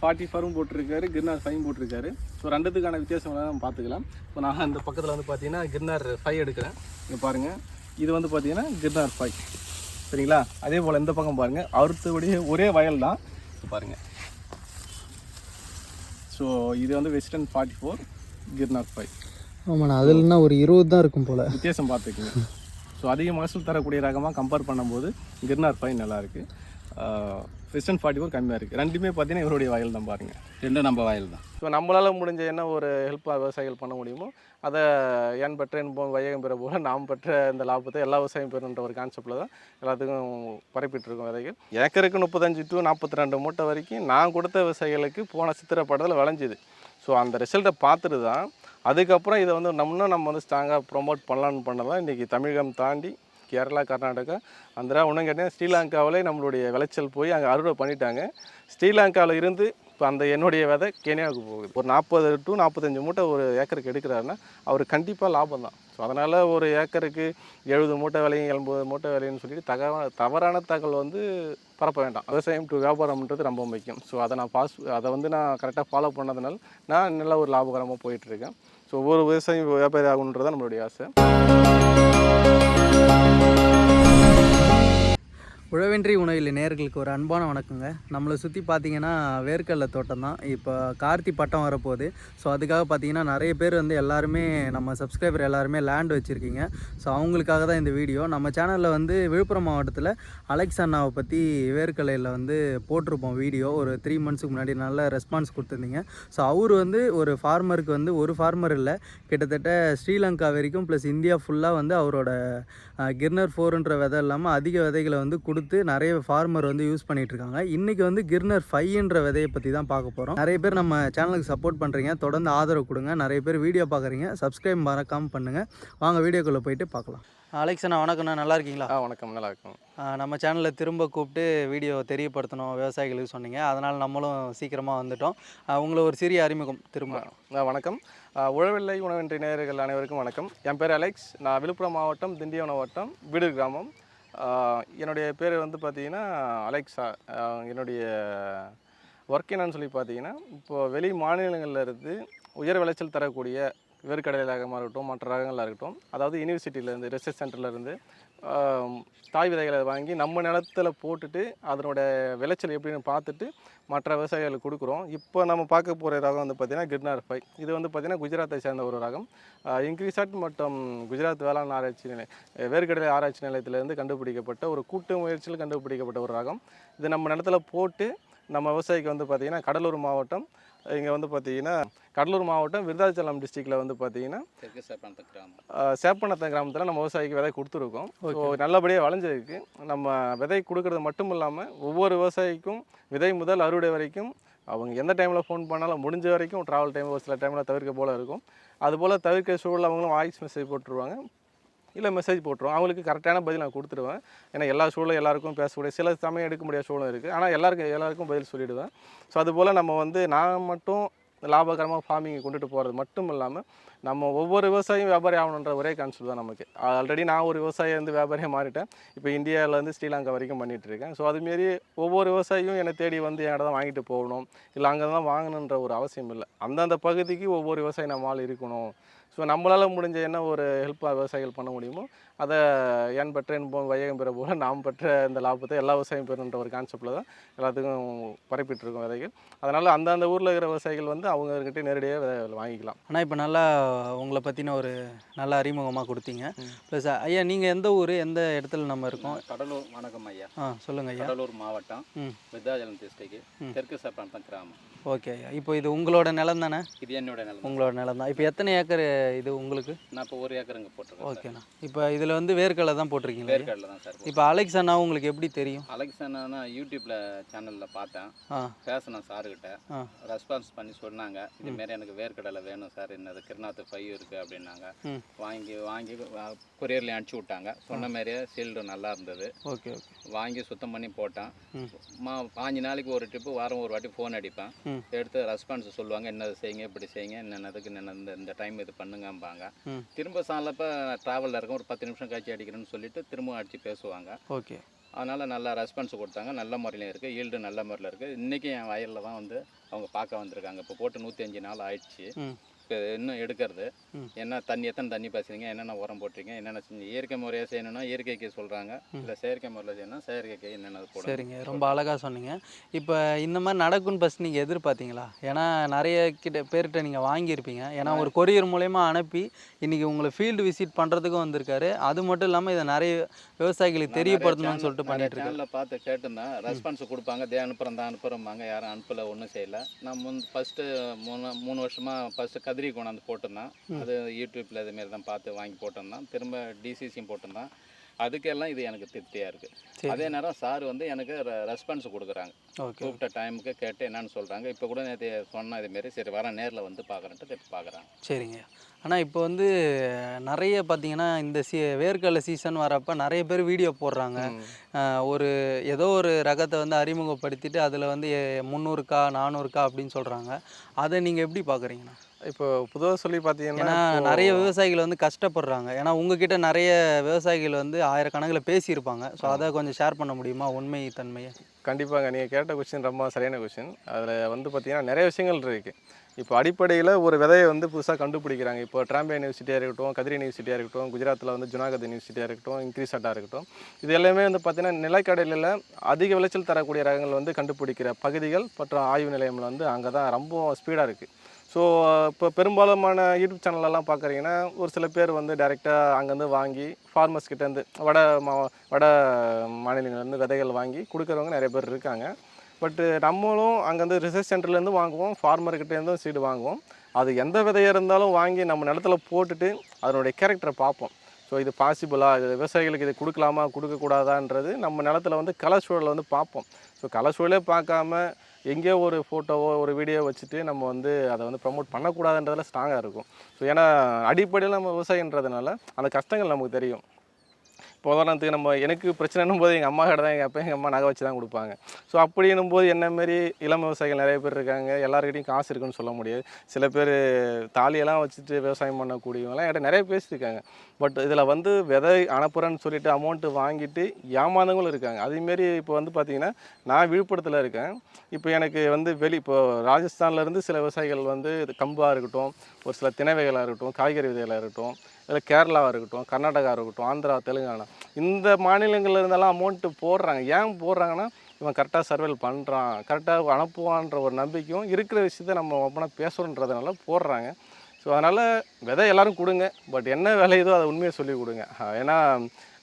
Forty ஃபரும் போட்டிருக்காரு Girnar five போட்டிருக்காரு. ஸோ ரெண்டுத்துக்கான வித்தியாசம் நம்ம பார்த்துக்கலாம். இப்போ நான் இந்த பக்கத்தில் வந்து பார்த்தீங்கன்னா கிர்னார் ஃபைவ் எடுக்கிறேன். இங்கே பாருங்கள் இது வந்து பார்த்தீங்கன்னா கிர்னார் ஃபைவ் சரிங்களா? அதே போல் இந்த பக்கம் பாருங்கள் அடுத்தபடியே ஒரே வயல் தான். இங்க பாருங்க. ஸோ இது வந்து western forty four Girnar five ஆமாண்ணா அதுலன்னா ஒரு இருபது தான் இருக்கும் போல். வித்தியாசம் பார்த்துக்குங்க. ஸோ அதிக மகசூல் தரக்கூடிய ரகமாக கம்பேர் பண்ணும்போது கிர்னார் ஃபைவ் நல்லா இருக்கு. வெஸ்டர்ன் ஃபார்ட்டி ஃபோர் கம்மியாக இருக்குது ரெண்டுமே பார்த்தீங்கன்னா இவருடைய வயல் தான் பாருங்கள் ரெண்டும் நம்ம வயல் தான் ஸோ நம்மளால் முடிஞ்ச என்ன ஒரு ஹெல்ப்பாக விவசாயிகள் பண்ண முடியுமோ அதை ஏன் பெற்ற என்போம் வையகம் பெற போல நாம் பெற்ற இந்த லாபத்தை எல்லா விவசாயம் பெறுன்ற ஒரு கான்செப்டில் தான் எல்லாத்துக்கும் பரப்பிட்டுருக்கோம் விதைகள். ஏக்கருக்கு முப்பத்தஞ்சு டு நாற்பத்தி ரெண்டு மூட்டை வரைக்கும் நான் கொடுத்த விவசாயிகளுக்கு போன சித்திரை படத்தில் விளைஞ்சிது. ஸோ அந்த ரிசல்ட்டை பார்த்துட்டு தான் அதுக்கப்புறம் இதை வந்து நம்ம இன்னும் நம்ம வந்து ஸ்ட்ராங்காக ப்ரொமோட் பண்ணலான்னு பண்ணதான் இன்றைக்கி தமிழகம் தாண்டி கேரளா கர்நாடகா ஆந்திரா ஒன்றும் கேட்டால் ஸ்ரீலங்காவிலே நம்மளுடைய விளைச்சல் போய் அங்கே அறுவடை பண்ணிட்டாங்க. ஸ்ரீலங்காவில் இருந்து இப்போ அந்த என்னுடைய விதை கெனியாவுக்கு போகுது. ஒரு நாற்பது டு நாற்பத்தஞ்சு மூட்டை ஒரு ஏக்கருக்கு எடுக்கிறாருன்னா அவர் கண்டிப்பாக லாபம் தான். ஸோ அதனால் ஒரு ஏக்கருக்கு எழுபது மூட்டை விலையும் எண்பது மூட்டை விலைன்னு சொல்லிட்டு தகவ தவறான தகவல் வந்து பரப்ப வேண்டாம். விவசாயம் டு வியாபாரம்ன்றது ரொம்ப முக்கியம். ஸோ அதை நான் பாஸ் அதை வந்து நான் கரெக்டாக ஃபாலோ பண்ணதுனால நான் நல்ல ஒரு லாபகரமாக போயிட்டுருக்கேன் ஸோ ஒவ்வொரு விவசாயம் வியாபாரி ஆகணுன்றது நம்மளுடைய ஆசை. Música உழவின்றி உணவில் நேர்களுக்கு ஒரு அன்பான வணக்கங்க. நம்மளை சுற்றி பார்த்தீங்கன்னா வேர்க்கடலை தோட்டம் தான். இப்போ கார்த்தி பட்டம் வரப்போகுது. ஸோ அதுக்காக பார்த்தீங்கன்னா நிறைய பேர் வந்து எல்லாருமே நம்ம சப்ஸ்கிரைபர் எல்லாருமே லேண்ட் வச்சுருக்கீங்க. ஸோ அவங்களுக்காக தான் இந்த வீடியோ நம்ம சேனலில் வந்து விழுப்புரம் மாவட்டத்தில் அலெக்ஸ் அண்ணாவை பற்றி வேர்க்கலையில் வந்து போட்டிருப்போம் வீடியோ ஒரு த்ரீ மந்த்ஸுக்கு முன்னாடி நல்ல ரெஸ்பான்ஸ் கொடுத்துருந்தீங்க. ஸோ அவர் வந்து ஒரு ஃபார்மருக்கு வந்து ஒரு ஃபார்மர் இல்லை. கிட்டத்தட்ட ஸ்ரீலங்கா வரைக்கும் ப்ளஸ் இந்தியா ஃபுல்லாக வந்து அவரோட கிர்னர் ஃபோருன்ற விதை இல்லாமல் அதிக விதைகளை வந்து கொடுத்து நிறைய ஃபார்மர் வந்து யூஸ் பண்ணிட்டு இருக்காங்க இன்றைக்கி வந்து கிர்னர் ஃபைவ்ன்ற விதையை பற்றி தான் பார்க்க போகிறோம் நிறைய பேர் நம்ம சேனலுக்கு சப்போர்ட் பண்ணுறீங்க தொடர்ந்து ஆதரவு கொடுங்க. நிறைய பேர் வீடியோ பார்க்குறீங்க. சப்ஸ்கிரைப் மறக்காமல் பண்ணுங்கள் வாங்க வீடியோக்குள்ளே போயிட்டு பார்க்கலாம். அலெக்ஸண்ணா வணக்கண்ணா நல்லா இருக்கீங்களா? ஆ வணக்கம். நல்லா இருக்கும். நம்ம சேனலில் திரும்ப கூப்பிட்டு வீடியோ தெரியப்படுத்தணும் விவசாயிகளுக்கு சொன்னீங்க. அதனால் நம்மளும் சீக்கிரமாக வந்துட்டோம். உங்களை ஒரு சிறிய அறிமுகம். திரும்ப. வணக்கம். உழவில்லை உணவின்றி நேயர்கள் அனைவருக்கும் வணக்கம். என் பேர் அலெக்ஸ் நான் விழுப்புரம் மாவட்டம் திண்டிவனம் வட்டம் வீடூர் கிராமம். என்னுடைய பேர் வந்து பார்த்தீங்கன்னா அலெக்ஸா என்னுடைய ஒர்க் என்னன்னு சொல்லி பார்த்தீங்கன்னா இப்போது வெளி மாநிலங்களில் இருந்து உயர் விளைச்சல் தரக்கூடிய வேர்க்கடலை ரகமாக இருக்கட்டும் மற்ற ரகங்களாக இருக்கட்டும் அதாவது யூனிவர்சிட்டியிலேருந்து ரிசர்ச் சென்டர்லேருந்து தாய் விதைகளை வாங்கி நம்ம நிலத்துல போட்டுட்டு அதனோட விளைச்சல் எப்படின்னு பார்த்துட்டு மற்ற விவசாயிகளுக்கு கொடுக்குறோம். இப்போ நம்ம பார்க்க போகிற ரகம் வந்து பார்த்திங்கன்னா கிர்னார் ஃபை இது வந்து பார்த்திங்கன்னா குஜராத்தை சேர்ந்த ஒரு ரகம். இன்க்ரீசாட் மற்றும் குஜராத் வேளாண் ஆராய்ச்சி நிலை வேர்க்கடலை ஆராய்ச்சி நிலையத்திலேருந்து கண்டுபிடிக்கப்பட்ட ஒரு கூட்டு முயற்சியில் கண்டுபிடிக்கப்பட்ட ஒரு ரகம். இது நம்ம நிலத்துல போட்டு நம்ம விவசாயிக்கு வந்து பார்த்திங்கன்னா கடலூர் மாவட்டம் இங்கே வந்து பார்த்திங்கன்னா கடலூர் மாவட்டம் விருதாச்சலம் டிஸ்ட்ரிக்டில் வந்து பார்த்திங்கன்னா சேப்பானத்து கிராமத்தில் நம்ம விவசாயிக்கு விதை கொடுத்துருக்கோம். ஸோ நல்லபடியாக விளைஞ்சிருக்கு. நம்ம விதை கொடுக்கறது மட்டும் இல்லாமல் ஒவ்வொரு விவசாயிக்கும் விதை முதல் அறுவடை வரைக்கும் அவங்க எந்த டைமில் ஃபோன் பண்ணாலும் முடிஞ்ச வரைக்கும் ட்ராவல் டைம் ஒரு சில டைமில் தவிர்க்க போல் இருக்கும். அதுபோல் தவிர்க்க சூழல் அவங்களும் வாய்ஸ் மெசேஜ் போட்டுருவாங்க. இல்லை மெசேஜ் போட்டுருவோம் அவங்களுக்கு கரெக்டான பதில் நான் கொடுத்துருவேன் ஏன்னா எல்லா சூழலும் எல்லாருக்கும் பேசக்கூடிய சில சமயம் எடுக்க முடியாத சூழலும் இருக்குது ஆனால் எல்லாருக்கும் எல்லாருக்கும் பதில் சொல்லிவிடுவேன் ஸோ அதுபோல் நம்ம வந்து நான் மட்டும் லாபகரமாக ஃபார்மிங் கொண்டுட்டு போகிறது மட்டும் இல்லாமல் நம்ம ஒவ்வொரு விவசாயியும் வியாபாரி ஆகணுன்ற ஒரே கான்செப்ட் தான் நமக்கு. ஆல்ரெடி நான் ஒரு விவசாயி வந்து வியாபாரியாக மாறிட்டேன். இப்போ இந்தியாவிலேருந்து ஸ்ரீலங்கா வரைக்கும் பண்ணிகிட்டு இருக்கேன். ஸோ அதுமாரி ஒவ்வொரு விவசாயியும் என்னை தேடி வந்து என்கிட்ட தான் வாங்கிட்டு போகணும். இல்லை அங்கே தான் வாங்கணுன்ற ஒரு அவசியம் இல்லை. அந்தந்த பகுதிக்கு ஒவ்வொரு விவசாயி நம்மளால் இருக்கணும். ஸோ நம்மளால் முடிஞ்ச என்ன ஒரு ஹெல்ப்பாக விவசாயிகள் பண்ண முடியுமோ அதை ஏன் பெற்ற என்போம் வையகம் பெற போல நாம் பெற்ற இந்த லாபத்தை எல்லா விவசாயம் பெறுன்ற ஒரு கான்செப்டில் தான் எல்லாத்துக்கும் பரப்பிட்டு இருக்கோம் விதைகள். அதனால் அந்தந்த ஊரில் இருக்கிற விவசாயிகள் வந்து அவங்கக்கிட்ட நேரடியாக விதை வாங்கிக்கலாம். ஆனால் இப்போ நல்லா உங்களை பற்றின ஒரு நல்ல அறிமுகமாக கொடுத்தீங்க. ப்ளஸ் ஐயா நீங்கள் எந்த ஊர் எந்த இடத்துல நம்ம இருக்கோம்? கடலூர் வணக்கம் ஐயா. ஆ சொல்லுங்கள் ஐயா. கடலூர் மாவட்டம் ம். விருதாச்சலம் டிஸ்ட்ரிக்ட் தெற்கு சேப்பானத்தம் கிராமம். ஓகே ஐயா. இப்போ இது உங்களோட நிலம் தானே? இது என்னோட நிலம் உங்களோட நிலம் தான். இப்போ எத்தனை ஏக்கர் இது உங்களுக்கு? நான் இப்போ ஒரு ஏக்கர் இங்கே போட்டிருக்கேன். ஓகேண்ணா. இப்போ இதில் வந்து வேர்க்கடலை தான் போட்டிருக்கீங்களா? ஐயா? வேர்க்கடலை தான் சார் இப்போ அலெக்ஸ் அண்ணா உங்களுக்கு எப்படி தெரியும்? அலெக்சானா யூடியூப்ல சேனல்ல பார்த்தேன். பேசினேன் சாருக்கிட்ட. ரெஸ்பான்ஸ் பண்ணி சொன்னாங்க. இது மாரி எனக்கு வேர்க்கடலை வேணும் சார். என்னது கிருநாத்து ஃபைவ் இருக்கு அப்படின்னாங்க. வாங்கி வாங்கி கொரியர்லேயும் அனுப்பிச்சி விட்டாங்க. சொன்ன மாதிரியே சீல்டு நல்லா இருந்தது. Okay okay. வாங்கி சுத்தம் பண்ணி போட்டேன். ம். பாஞ்சு நாளைக்கு ஒரு ட்ரிப்பு வாரம் ஒரு வாட்டி ஃபோன் அடிப்பேன். எடுத்து ரெஸ்பான்ஸ் சொல்லுவாங்க. என்னது செய்யுங்க இப்படி செய்யுங்க என்னென்னதுக்கு என்ன இந்த டைம் இது பண்ணுங்கம்பாங்க. திரும்ப சாலப்போ ட்ராவலில் இருக்கும் ஒரு பத்து நிமிஷம் கழிச்சு அடிக்கிறேன்னு சொல்லிட்டு திரும்ப அடித்து பேசுவாங்க. ஓகே. அதனால் நல்லா ரெஸ்பான்ஸ் கொடுத்தாங்க. நல்ல முறையில இருக்குது ஈல்டு நல்ல முறையில் இருக்குது இன்றைக்கி என் வயலில் தான் வந்து அவங்க பார்க்க வந்திருக்காங்க. இப்போ போட்டு நூற்றி அஞ்சு நாள் ஆயிடுச்சு. இன்னும் எடுக்கிறது. என்ன தண்ணி எத்தனை தண்ணி பாய்ச்சுறீங்க என்னென்ன உரம் போட்டிருக்கீங்க என்னென்ன செஞ்சு இயற்கை முறையாக செய்யணும்னா இயற்கைக்கு சொல்கிறாங்க இல்லை செயற்கை முறையில் செய்யணும்னா செயற்கைக்கு என்னென்ன போடணும். சரிங்க ரொம்ப அழகாக சொன்னீங்க. இப்போ இந்த மாதிரி நடக்கும்னு ஃபஸ்ட் நீங்கள் எதிர்பார்த்தீங்களா? ஏன்னா நிறைய கிட்ட பேர்கிட்ட நீங்கள் வாங்கியிருப்பீங்க. ஏன்னா ஒரு கொரியர் மூலயமா அனுப்பி இன்றைக்கி உங்களை ஃபீல்டு விசிட் பண்ணுறதுக்கும் வந்திருக்காரு. அது மட்டும் இல்லாமல் இதை நிறைய விவசாயிகளுக்கு தெரியப்படுத்தணும்னு சொல்லிட்டு பண்ணிட்டு இருக்காரு. சேனலில் பார்த்து கேட்டிருந்தேன். ரெஸ்பான்ஸ் கொடுப்பாங்க. தே அனுப்புகிறேன் தான் அனுப்புகிறோம்பாங்க யாரும் அனுப்பல ஒன்றும் செய்யல. நான் முன் ஃபஸ்ட்டு மூணு மூணு வருஷமாக ஃபஸ்ட்டு கதிரி கொண்டாந்து போட்டிருந்தேன். அது யூடியூப்பில் இதுமாரி தான் பார்த்து வாங்கி போட்டிருந்தேன். திரும்ப டிசிசியும் போட்டிருந்தேன். அதுக்கெல்லாம் இது எனக்கு திருப்தியாக இருக்குது சரி. அதே நேரம் சார் வந்து எனக்கு ரெஸ்பான்ஸ் கொடுக்குறாங்க. ஓகே. கூப்பிட்ட டைமுக்கு கேட்டு என்னன்னு சொல்கிறாங்க இப்போ கூட நேற்று சொன்ன இதுமாரி சரி வரேன் நேரில் வந்து பார்க்குறேன்ட்டு பார்க்குறாங்க சரிங்க. ஆனால் இப்போ வந்து நிறைய பார்த்தீங்கன்னா இந்த சீ வேர்க்கடலை சீசன் வரப்போ நிறைய பேர் வீடியோ போடுறாங்க. ஒரு ஏதோ ஒரு ரகத்தை வந்து அறிமுகப்படுத்திட்டு அதில் வந்து முந்நூறுக்கா நானூறுக்கா அப்படின்னு சொல்கிறாங்க அதை நீங்கள் எப்படி பார்க்குறீங்கண்ணா இப்போ பொதுவாக சொல்லி பார்த்தீங்கன்னா நிறைய விவசாயிகள் வந்து கஷ்டப்படுறாங்க. ஏன்னா உங்ககிட்ட நிறைய விவசாயிகள் வந்து ஆயிரக்கணக்கில் பேசியிருப்பாங்க. ஸோ அதை கொஞ்சம் ஷேர் பண்ண முடியுமா? உண்மை தன்மையை. கண்டிப்பாக நீங்கள் கேட்ட கொஸ்டின் ரொம்ப சரியான கொஸ்டின் அதில் வந்து பார்த்தீங்கன்னா நிறைய விஷயங்கள் இருக்குது இப்போ அடிப்படையில் ஒரு விதையை வந்து புதுசாக கண்டுபிடிக்கிறாங்க. இப்போ ட்ராம்பே யூனிவர்சிட்டியாக இருக்கட்டும் கதிரி யூனிவர்சிட்டியாக இருக்கட்டும் குஜராத்தில் வந்து ஜுனாகத் யூனிவர்சிட்டியாக இருக்கட்டும் இன்க்ரீஸாட்டாக இருக்கட்டும். இது எல்லாமே வந்து பார்த்தீங்கன்னா நிலக்கடலில் அதிக விளைச்சல் தரக்கூடிய ரகங்கள் வந்து கண்டுபிடிக்கிற பகுதிகள் மற்றும் ஆய்வு நிலையம்ல வந்து அங்கே தான் ரொம்ப ஸ்பீடாக இருக்குது ஸோ uh, இப்போ பெரும்பாலுமான யூடியூப் சேனலெல்லாம் பார்க்குறீங்கன்னா ஒரு சில பேர் வந்து டைரெக்டாக அங்கேருந்து வாங்கி ஃபார்மர்ஸ் கிட்டேருந்து வட மா வட மாநிலங்கள்லேருந்து விதைகள் வாங்கி கொடுக்குறவங்க நிறைய பேர் இருக்காங்க. பட்டு நம்மளும் அங்கேருந்து ரிசர்ச் சென்டர்லேருந்து வாங்குவோம் ஃபார்மர்கிட்டேருந்தும் சீடு வாங்குவோம். அது எந்த விதையாக இருந்தாலும் வாங்கி நம்ம நிலத்துல போட்டுட்டு அதனுடைய கேரக்டரை பார்ப்போம். ஸோ இது பாசிபிளா இது விவசாயிகளுக்கு இது கொடுக்கலாமா? கொடுக்கக்கூடாதான்றது நம்ம நிலத்துல வந்து கலசூழலை வந்து பார்ப்போம். ஸோ கலசூழலே பார்க்காம எங்கேயோ ஒரு ஃபோட்டோவோ ஒரு வீடியோ வச்சுட்டு நம்ம வந்து அதை வந்து ப்ரமோட் பண்ணக்கூடாதுன்றதில் ஸ்ட்ராங்காக இருக்கும். ஸோ ஏன்னா அடிப்படையில் நம்ம விவசாயின்றதுனால அந்த கஷ்டங்கள் நமக்கு தெரியும். இப்போ உதாரணத்துக்கு நம்ம எனக்கு பிரச்சனைன்னும் போது எங்கள் அம்மா கிட்ட தான் எங்கள் அப்பா எங்கள் அம்மா நகை வச்சு தான் கொடுப்பாங்க. ஸோ அப்படின்னும் போது என்ன மாரி இளம் விவசாயிகள் நிறைய பேர் இருக்காங்க எல்லாருக்கிட்டையும் காசு இருக்குன்னு சொல்ல முடியாது. சில பேர் தாலியெல்லாம் வச்சுட்டு விவசாயம் பண்ணக்கூடியவங்களாம் என்கிட்ட நிறைய பேசியிருக்காங்க. பட் இதில் வந்து விதை அனுப்புகிறேன்னு சொல்லிட்டு அமௌண்ட்டு வாங்கிட்டு ஏமாந்தவங்களும் இருக்காங்க. அதேமாரி இப்போ வந்து பார்த்திங்கன்னா நான் விழுப்புரத்தில் இருக்கேன். இப்போ எனக்கு வந்து வெளி இப்போ ராஜஸ்தான்லேருந்து சில விவசாயிகள் வந்து கம்பாக இருக்கட்டும் ஒரு சில திணை வகைகளாக இருக்கட்டும் காய்கறி விதைகளாக இருக்கட்டும் இல்லை கேரளாவாக இருக்கட்டும் கர்நாடகா இருக்கட்டும் ஆந்திரா தெலுங்கானா இந்த மாநிலங்களில் இருந்தெல்லாம் அமௌண்ட்டு போடுறாங்க. ஏன் போடுறாங்கன்னா இவன் கரெக்டாக சர்வேல் பண்ணுறான் கரெக்டாக அனுப்புவான்ற ஒரு நம்பிக்கையும் இருக்கிற விஷயத்த நம்ம ஓப்பனாக பேசுகிறோன்றதுனால போடுறாங்க. ஸோ அதனால் விதை எல்லோரும் கொடுங்க. பட் என்ன விலையுதோ அதை உண்மையை சொல்லி கொடுங்க. ஏன்னா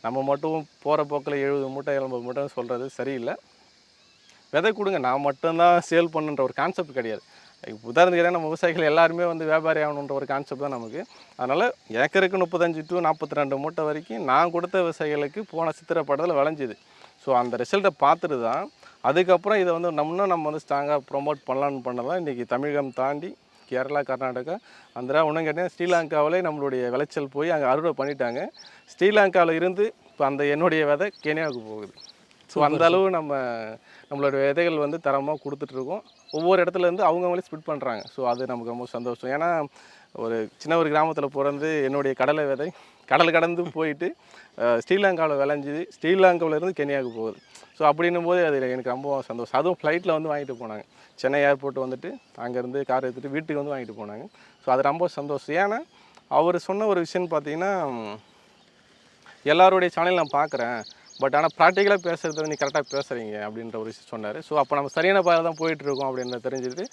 நம்ம மட்டும் போகிற போக்கில் எழுபது மூட்டை எண்பது மூட்டைன்னு சொல்கிறது சரியில்லை. விதை கொடுங்க. நான் மட்டும்தான் சேல் பண்ணுன்ற ஒரு கான்செப்ட் கிடையாது. உதாரணத்துக்கு நம்ம விவசாயிகள் எல்லாருமே வந்து வியாபாரி ஆகணுன்ற ஒரு கான்செப்ட் தான் நமக்கு. அதனால் ஏக்கருக்கு முப்பத்தஞ்சு டு நாற்பத்தி ரெண்டு மூட்டை வரைக்கும் நான் கொடுத்த விவசாயிகளுக்கு போன சித்திரை படத்தில் விளைஞ்சிது. ஸோ அந்த ரிசல்ட்டை பார்த்துட்டு தான் அதுக்கப்புறம் இதை வந்து நம்ம இன்னும் நம்ம வந்து ஸ்ட்ராங்காக ப்ரொமோட் பண்ணலான்னு பண்ணதான் இன்றைக்கி தமிழகம் தாண்டி கேரளா கர்நாடகா ஆந்திரா இன்னும் கேட்டீங்கன்னா ஸ்ரீலங்காவிலே நம்மளுடைய விளைச்சல் போய் அங்கே அறுவடை பண்ணிட்டாங்க. ஸ்ரீலங்காவில் இருந்து இப்போ அந்த என்னுடைய விதை கெனியாவுக்கு போகுது. ஸோ அந்த அளவு நம்ம நம்மளோட விதைகள் வந்து தரமாக கொடுத்துட்ருக்கோம் ஒவ்வொரு இடத்துலேருந்து அவங்கவுங்களே ஸ்பிட் பண்ணுறாங்க ஸோ அது நமக்கு ரொம்ப சந்தோஷம். ஏன்னா ஒரு சின்ன ஒரு கிராமத்தில் பிறந்து என்னுடைய கடலை விதை கடல் கடந்து போயிட்டு ஸ்ரீலங்காவில் விளைஞ்சிது ஸ்ரீலங்காவிலேருந்து இருந்து போகுது. ஸோ அப்படின்னும் போது அது எனக்கு ரொம்ப சந்தோஷம். அதுவும் ஃப்ளைட்டில் வந்து வாங்கிட்டு போனாங்க. சென்னை ஏர்போர்ட் வந்துட்டு அங்கேருந்து கார் எடுத்துகிட்டு வீட்டுக்கு வந்து வாங்கிட்டு போனாங்க. ஸோ அது ரொம்ப சந்தோஷம். ஏன்னா அவர் சொன்ன ஒரு விஷயம்னு பார்த்தீங்கன்னா எல்லாருடைய சேனல் நான் பார்க்குறேன் பட் ஆனால் ப்ராக்டிக்கலாக பேசுகிறது நீ கரெக்டாக பேசுகிறீங்க அப்படின்ற ஒரு விஷயம் சொன்னார். ஸோ அப்போ நம்ம சரியான பாதையில் தான் போயிட்டுருக்கோம் அப்படின்னு தெரிஞ்சுது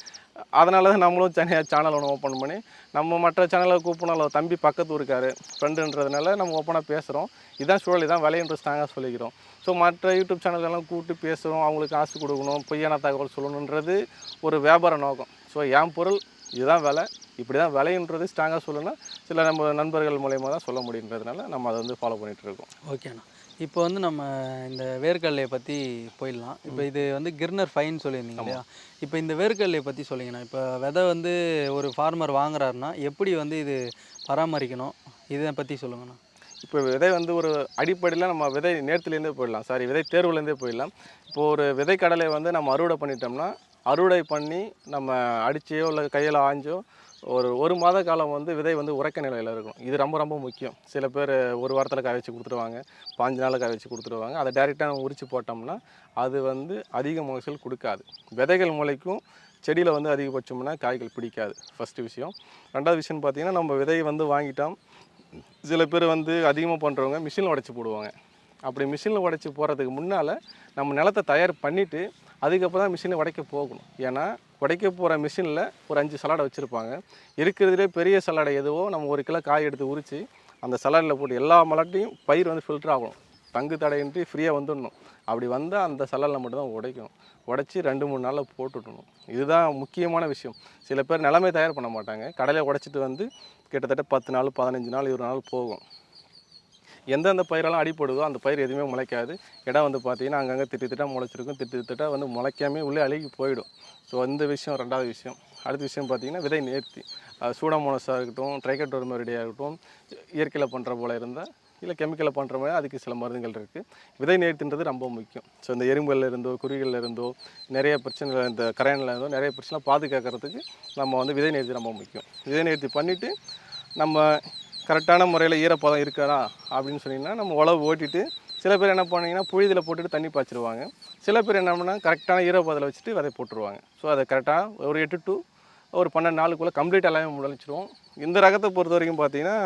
அதனால தான் நம்மளும் தனியாக சேனல் ஒன்று ஓப்பன் பண்ணி நம்ம மற்ற சேனலை கூப்பிடணும். தம்பி பக்கத்து இருக்காரு ஃப்ரெண்டுன்றதுனால நம்ம ஓப்பனாக பேசுகிறோம் இதான் சூழல் இதான் விலைன்ற ஸ்ட்ராங்காக சொல்லிக்கிறோம். ஸோ மற்ற யூடியூப் சேனல் எல்லாம் கூப்பிட்டு பேசுகிறோம் அவங்களுக்கு காசு கொடுக்கணும் பொய்யான தகவல் சொல்லணுன்றது ஒரு வியாபார நோக்கம். ஸோ என் பொருள் இதுதான் விலை. இப்படி தான் விலைன்றது ஸ்ட்ராங்காக சொல்லணும்னா சில நம்ம நண்பர்கள் மூலயமா தான் சொல்ல முடியுன்றதுனால நம்ம அதை வந்து ஃபாலோ பண்ணிகிட்டு இருக்கோம். ஓகேண்ணா இப்போ வந்து நம்ம இந்த வேர்க்கடலையை பற்றி போயிடலாம். இப்போ இது வந்து கிர்னர் ஃபைன் சொல்லியிருந்தீங்க இல்லையா? இப்போ இந்த வேர்க்கடலையை பற்றி சொல்லிங்கண்ணா. இப்போ விதை வந்து ஒரு ஃபார்மர் வாங்குறாருன்னா எப்படி வந்து இது பராமரிக்கணும்? இதை பற்றி சொல்லுங்கண்ணா. இப்போ விதை வந்து ஒரு அடிப்படையில் நம்ம விதை நேர்த்திலேருந்தே போயிடலாம். சாரி விதை தேர்வுலேருந்தே போயிடலாம். இப்போ ஒரு விதை கடலை வந்து நம்ம அறுவடை பண்ணிட்டோம்னா அறுவடை பண்ணி நம்ம அடிச்சியோ இல்லை கையில் ஆஞ்சோ ஒரு ஒரு மாத காலம் வந்து விதை வந்து உறக்க நிலையில் இருக்கும். இது ரொம்ப ரொம்ப முக்கியம். சில பேர் ஒரு வாரத்தில் காய வச்சு கொடுத்துருவாங்க. பாஞ்சு நாளில் காய வச்சு கொடுத்துருவாங்க. அதை டேரெக்டாக நம்ம உரிச்சு போட்டோம்னா அது வந்து அதிக மகசூல் கொடுக்காது. விதைகள் முளைக்கும் செடியில் வந்து அதிகபட்சம்னா காய்கள் பிடிக்காது. ஃபஸ்ட்டு விஷயம். ரெண்டாவது விஷயம் பார்த்தீங்கன்னா நம்ம விதையை வந்து வாங்கிட்டோம். சில பேர் வந்து அதிகமாக பண்ணுறவங்க மிஷினில் உடச்சி போடுவாங்க. அப்படி மிஷினில் உடச்சி போகிறதுக்கு முன்னால் நம்ம நிலத்தை தயார் பண்ணிவிட்டு அதுக்கப்புறம் தான் மிஷினை உடைக்க போகணும். ஏன்னா உடைக்க போகிற மிஷினில் ஒரு அஞ்சு சலாடை வச்சுருப்பாங்க. இருக்கிறதுலே பெரிய சலாடை எதுவோ நம்ம ஒரு கிலோ காய் எடுத்து உரித்து அந்த சலாடில் போட்டு எல்லா மலட்டையும் பயிர் வந்து ஃபில்டர் ஆகணும். தங்கு தடையின்றி ஃப்ரீயாக வந்துடணும். அப்படி வந்தால் அந்த சலாலில் மட்டும்தான் உடைக்கணும். உடச்சி ரெண்டு மூணு நாளில் போட்டுடணும். இதுதான் முக்கியமான விஷயம். சில பேர் நிலமே தயார் பண்ண மாட்டாங்க. கடையில் உடைச்சிட்டு வந்து கிட்டத்தட்ட பத்து நாள் பதினஞ்சு நாள் இருபது நாள் போகும். எந்தெந்த பயிரெல்லாம் அடிப்படுதோ அந்த பயிர் எதுவுமே முளைக்காது. இடம் வந்து பார்த்தீங்கன்னா அங்கங்கே திட்டு திட்டா முளைச்சிருக்கும். திட்டு திட்டா வந்து முளைக்காமே உள்ளே அழுகி போயிடும். ஸோ இந்த விஷயம் ரெண்டாவது விஷயம். அடுத்த விஷயம் பார்த்தீங்கன்னா விதை நேர்த்தி. சூடாமோனஸாக இருக்கட்டும் ட்ரைகட்டோர்மரிடியாக இருக்கட்டும் இயற்கையில் பண்ணுற போல் இருந்தால் இல்லை கெமிக்கலில் பண்ணுற மாதிரி அதுக்கு சில மருந்துகள் இருக்குது விதை நேர்த்தின்றது ரொம்ப முக்கியம். ஸோ இந்த எறும்புகளில் இருந்தோ குருவிகளில் இருந்தோ நிறைய பிரச்சனைகள் இந்த கரையானில் இருந்தோ நிறைய பிரச்சனை பாதுகாக்கிறதுக்கு நம்ம வந்து விதை நேர்த்தி ரொம்ப முக்கியம். விதை நேர்த்தி பண்ணிவிட்டு நம்ம கரெக்டான முறையில் ஈரப்பதம் இருக்கிறா அப்படின்னு சொன்னீங்கன்னா நம்ம உழவு ஓட்டிட்டு சில பேர் என்ன பண்ணீங்கன்னா புழுதியில் போட்டுட்டு தண்ணி பாய்ச்சிருவாங்க. சில பேர் என்ன பண்ணால் கரெக்டான ஈரப்பதத்தில் வச்சுட்டு விதை போட்டுருவாங்க. ஸோ அதை கரெக்டாக ஒரு எட்டு டு ஒரு பன்னெண்டு நாளுக்குள்ளே கம்ப்ளீட் எல்லாமே முளைச்சிரும். இந்த ரகத்தை பொறுத்த வரைக்கும் பார்த்தீங்கன்னா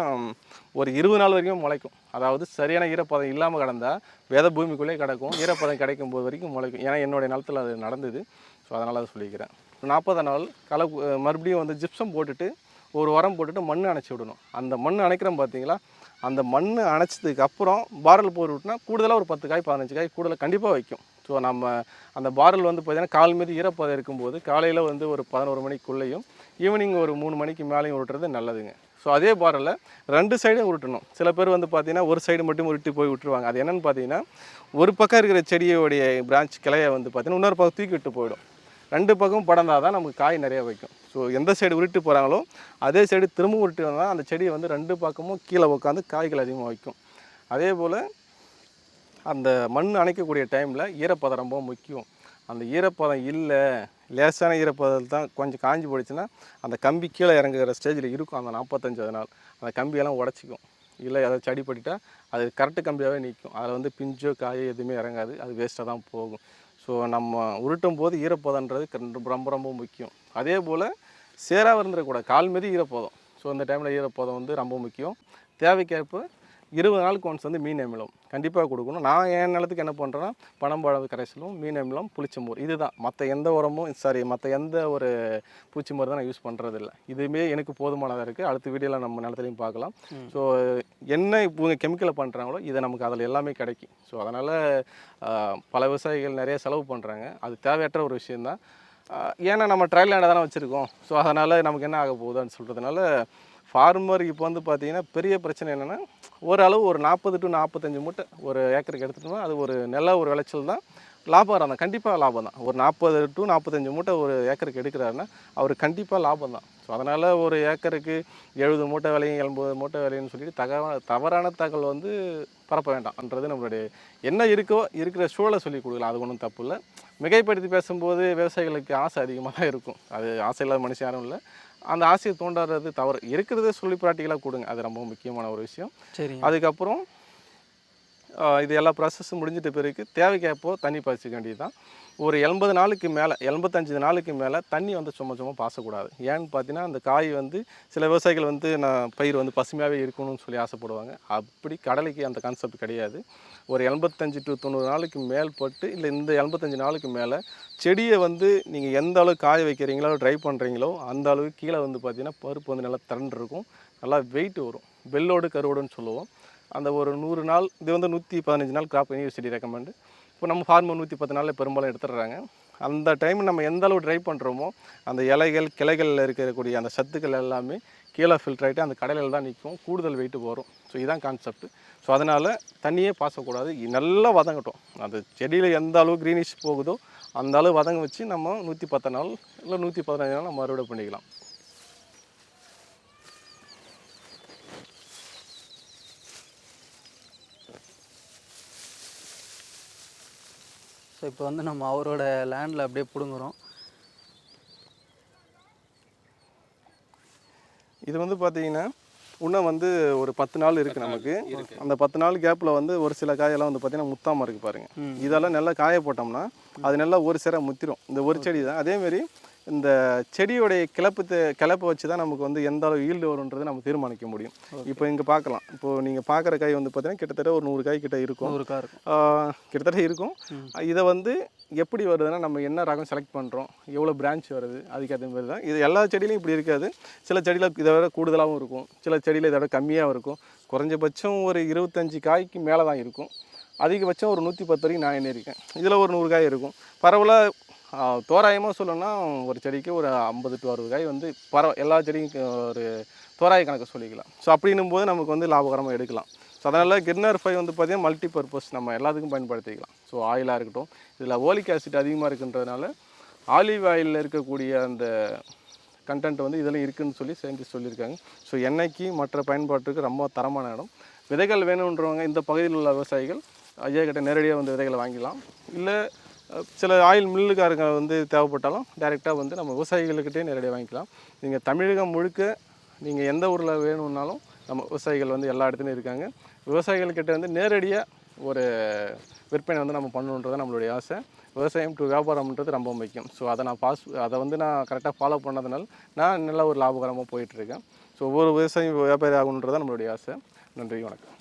ஒரு இருபது நாள் வரைக்கும் முளைக்கும். அதாவது சரியான ஈரப்பதம் இல்லாமல் கிடந்தால் வித பூமிக்குள்ளே கிடக்கும். ஈரப்பதம் கிடைக்கும் போது வரைக்கும் முளைக்கும். ஏன்னா என்னுடைய நிலத்தில் அது நடந்தது. ஸோ அதனால் அதை சொல்லிக்கிறேன். நாற்பது நாள் கலை மறுபடியும் வந்து ஜிப்சம் போட்டுட்டு ஒரு உரம் போட்டுட்டு மண் அணைச்சி விடணும். அந்த மண் அணைக்கிறோம் பார்த்தீங்களா? அந்த மண் அணைச்சதுக்கு அப்புறம் பாரல் போர் விட்டுனா கூடுதலாக ஒரு பத்து காய் பதினஞ்சு காய் கூடுதலாக கண்டிப்பாக வைக்கும். ஸோ நம்ம அந்த பாரல் வந்து பார்த்திங்கன்னா கால் மீது ஈரப்பதம் இருக்கும்போது காலையில் வந்து ஒரு பதினோரு மணிக்குள்ளேயும் ஈவினிங் ஒரு மூணு மணிக்கு மேலேயும் விட்டுறது நல்லதுங்க. ஸோ அதே பாரலில் ரெண்டு சைடும் உருட்டணும். சில பேர் வந்து பார்த்திங்கன்னா ஒரு சைடு மட்டும் உருட்டி போய் விட்டுருவாங்க. அது என்னென்னு பார்த்தீங்கன்னா ஒரு பக்கம் இருக்கிற செடியோடைய பிரான்ச் கிளையை வந்து பார்த்திங்கன்னா இன்னொரு பக்கம் தூக்கி விட்டு போயிடும். ரெண்டு பக்கம் படந்தால் தான் நமக்கு காய் நிறைய வைக்கும். ஸோ எந்த சைடு உருட்டு போகிறாங்களோ அதே சைடு திரும்ப உருட்டு வந்தால் அந்த செடியை வந்து ரெண்டு பக்கமும் கீழே உட்காந்து காய்கள் அதிகமாக வைக்கும். அதே போல் அந்த மண் அணைக்கக்கூடிய டைமில் ஈரப்பதம் ரொம்ப முக்கியம். அந்த ஈரப்பதம் இல்லை லேசான ஈரப்பதம் தான் கொஞ்சம் காஞ்சி போயிடுச்சுன்னா அந்த கம்பி கீழே இறங்குகிற ஸ்டேஜில் இருக்கும் அந்த நாற்பத்தஞ்சாவது நாள் அந்த கம்பியெல்லாம் உடச்சிக்கும். இல்லை அதை செடி பட்டுட்டால் அது கரெக்டு கம்பியாகவே நிற்கும். அதில் வந்து பிஞ்சோ காயோ எதுவுமே இறங்காது. அது வேஸ்ட்டாக தான் போகும். ஸோ நம்ம உருட்டும் போது ஈரப்பதன்றது ரொம்ப ரொம்ப முக்கியம். அதே போல் சேராக இருந்துடக்கூடாது கால் மீது ஈரப்பதம் ஸோ இந்த டைமில் ஈரப்பதம் வந்து ரொம்ப முக்கியம். தேவைக்கேற்ப இருபது நாளுக்கு ஒன்ஸ் வந்து மீன் அமிலம் கண்டிப்பாக கொடுக்கணும். நான் என் நிலத்துக்கு என்ன பண்ணுறேன்னா பனம்பழ கரைசலும் மீன் அமிலம் புளிச்சமோர் இதுதான். மற்ற எந்த உரமும் சாரி மற்ற எந்த ஒரு பூச்சி மருந்து நான் யூஸ் பண்ணுறதில்ல இதுவுமே எனக்கு போதுமானதாக இருக்குது அடுத்த வீடியோவில் நம்ம நிலத்துலையும் பார்க்கலாம். ஸோ என்ன இவங்க கெமிக்கலை பண்ணுறாங்களோ இதை நமக்கு அதில் எல்லாமே கிடைக்கும். ஸோ அதனால் பல விவசாயிகள் நிறைய செலவு பண்ணுறாங்க அது தேவையற்ற ஒரு விஷயந்தான் ஏன்னா நம்ம ட்ரையல் லேண்டை தானே வச்சுருக்கோம். ஸோ அதனால் நமக்கு என்ன ஆக போகுதுன்னு சொல்கிறதுனால ஃபார்மர் இப்போ வந்து பார்த்தீங்கன்னா பெரிய பிரச்சனை என்னென்னா ஓரளவு ஒரு நாற்பது டு நாற்பத்தஞ்சு மூட்டை ஒரு ஏக்கருக்கு எடுத்துட்டோம்னா அது ஒரு நல்ல ஒரு விளைச்சல் தான். லாபம் தான் கண்டிப்பாக லாபம் தான். ஒரு நாற்பது டு நாற்பத்தஞ்சு மூட்டை ஒரு ஏக்கருக்கு எடுக்கிறாருன்னா அவர் கண்டிப்பாக லாபம் தான். ஸோ அதனால் ஒரு ஏக்கருக்கு எழுபது மூட்டை விலையும் எண்பது மூட்டை விலைன்னு சொல்லிட்டு தகவ தவறான தகவல் வந்து பரப்ப வேண்டாம்ன்றது நம்மளுடைய என்ன இருக்கோ இருக்கிற சூழலை சொல்லி கொடுக்கலாம். அது ஒன்றும் தப்பு இல்லை. மிகைப்படுத்தி பேசும்போது விவசாயிகளுக்கு ஆசை அதிகமாக தான் இருக்கும். அது ஆசை இல்லாத மனுஷன் யாரும் இல்லை. அந்த ஆசையை தோண்டாடுறது தவறு. இருக்கிறத சொல்லி ப்ராக்டிக்கலாக கொடுங்க. அது ரொம்ப முக்கியமான ஒரு விஷயம். சரிங்க. அதுக்கப்புறம் இது எல்லா ப்ராசஸும் முடிஞ்சிட்ட பிறகு தேவைக்கேப்போ தண்ணி பாய்ச்சிக்க வேண்டியது தான் ஒரு எண்பது நாளுக்கு மேலே எண்பத்தஞ்சு நாளுக்கு மேலே தண்ணி வந்து சும்மா சும்மா பாசக்கூடாது. ஏன்னு பார்த்தீங்கன்னா அந்த காய் வந்து சில விவசாயிகள் வந்து நான் பயிர் வந்து பசுமையாகவே இருக்கணும்னு சொல்லி ஆசைப்படுவாங்க. அப்படி கடலைக்கு அந்த கான்செப்ட் கிடையாது. ஒரு எண்பத்தஞ்சு டு தொண்ணூறு நாளுக்கு மேல் போட்டு இல்லை இந்த எண்பத்தஞ்சு நாளுக்கு மேலே செடியை வந்து நீங்கள் எந்த அளவுக்கு காய வைக்கிறீங்களோ ட்ரை பண்ணுறீங்களோ அந்த அளவுக்கு கீழே வந்து பார்த்தீங்கன்னா பருப்பு வந்து நல்லா திரண்டு இருக்கும் நல்லா வெயிட் வரும். வெள்ளோடு கருவோடுன்னு சொல்லுவோம். அந்த ஒரு நூறு நாள் இது வந்து நூற்றி பதினஞ்சு நாள் கிராப் யூனிவர்சிட்டி ரெக்கமெண்டு இப்போ நம்ம ஃபார்மர் நூற்றி பத்து நாளில் பெரும்பாலும் எடுத்துடுறாங்க. அந்த டைம் நம்ம எந்த அளவு ட்ரை பண்ணுறோமோ அந்த இலைகள் கிளைகளில் இருக்கக்கூடிய அந்த சத்துக்கள் எல்லாமே கீழே ஃபில்டர் ஆகிட்டு அந்த கடையில் தான் நிற்கும். கூடுதல் வெயிட்டு வரும் ஸோ இதுதான் கான்செப்ட் ஸோ அதனால் தண்ணியே பாசக்கூடாது. நல்லா வதங்கட்டும். அந்த செடியில் எந்த அளவு க்ரீனிஷ் போகுதோ அந்த அளவு வதங்க வச்சு நம்ம நூற்றி பத்து நாள் இல்லை நூற்றி பதினஞ்சு நாள் நம்ம அறுவடை பண்ணிக்கலாம். ஸோ இப்போ வந்து நம்ம அவரோட லேண்டில் அப்படியே பிடுங்குறோம். இது வந்து பார்த்தீங்கன்னா இன்னும் வந்து ஒரு பத்து நாள் இருக்குது நமக்கு. அந்த பத்து நாள் கேப்பில் வந்து ஒரு சில காயெல்லாம் வந்து பார்த்தீங்கன்னா முத்தாமல் இருக்குது பாருங்கள் இதெல்லாம் நல்லா காய போட்டோம்னா அது நல்லா ஒரு சேர முத்திரும். இந்த ஒரு செடி தான். அதேமாரி இந்த செடியோடைய கிளப்பு கிளப்பை வச்சு தான் நமக்கு வந்து எந்த அளவு ஈல்டு வரும்ன்றது நம்ம தீர்மானிக்க முடியும். இப்போ இங்கே பார்க்கலாம். இப்போ நீங்கள் பார்க்குற காய் வந்து பார்த்தீங்கன்னா கிட்டத்தட்ட ஒரு நூறு காய் கிட்ட இருக்கும். கார் ஆஹ் கிட்டத்தட்ட இருக்கும். இதை வந்து எப்படி வருதுன்னா நம்ம என்ன ரகம் செலக்ட் பண்ணுறோம் எவ்வளோ பிரான்ச் வருது அதுக்கேற்ற மாதிரி தான். இது எல்லா செடியிலையும் இப்படி இருக்காது. சில செடியில் இதை விட கூடுதலாகவும் இருக்கும். சில செடியில் இதை விட கம்மியாகவும் இருக்கும். குறைஞ்சபட்சம் ஒரு இருபத்தஞ்சி காய்க்கு மேலே தான் இருக்கும். அதிகபட்சம் ஒரு நூற்றி பத்து வரைக்கும் நான் எண்ணியிருக்கேன் இதில் ஒரு நூறு காய் இருக்கும். பரவலாக தோராயமாக சொல்லணும்னா ஒரு செடிக்கு ஒரு ஐம்பது டு அறுபது காய் வந்து பரவ எல்லா செடிக்கும் ஒரு தோராய கணக்கு சொல்லிக்கலாம். ஸோ அப்படின்னும் போது நமக்கு வந்து லாபகரமாக எடுக்கலாம். ஸோ அதனால் கிர்னர் ஃபை வந்து பார்த்தீங்கன்னா மல்டி பர்பஸ் நம்ம எல்லாத்துக்கும் பயன்படுத்திக்கலாம். ஸோ ஆயிலாக இருக்கட்டும் இதில் ஓலிக் ஆசிட் அதிகமாக இருக்குன்றதுனால ஆலிவ் ஆயிலில் இருக்கக்கூடிய அந்த கண்டென்ட் வந்து இதில் இருக்குதுன்னு சொல்லி சயின்டிஸ்ட் சொல்லியிருக்காங்க. ஸோ எண்ணெய்க்கு மற்ற பயன்பாட்டுக்கு ரொம்ப தரமான இடம். விதைகள் வேணுன்றவங்க இந்த பகுதியில் உள்ள விவசாயிகள் ஐயா கிட்ட நேரடியாக வந்து விதைகளை வாங்கிக்கலாம். இல்லை சில ஆயில் மில்லுக்காரங்க வந்து தேவைப்பட்டாலும் டைரெக்டாக வந்து நம்ம விவசாயிகள்கிட்டே நேரடியாக வாங்கிக்கலாம். நீங்கள் தமிழகம் முழுக்க நீங்கள் எந்த ஊரில் வேணும்னாலும் நம்ம விவசாயிகள் வந்து எல்லா இடத்துலையும் இருக்காங்க. விவசாயிகள்கிட்ட வந்து நேரடியாக ஒரு விற்பனை வந்து நம்ம பண்ணணுன்றது நம்மளுடைய ஆசை. விவசாயம் டு வியாபாரம்ன்றது ரொம்ப முக்கியம். ஸோ அதை நான் பாஸ் அதை வந்து நான் கரெக்டாக ஃபாலோ பண்ணதுனால நான் நல்ல ஒரு லாபகரமாக போயிட்டுருக்கேன் ஸோ ஒவ்வொரு விவசாயம் வியாபாரி ஆகணுன்றது நம்மளுடைய ஆசை. நன்றி வணக்கம்.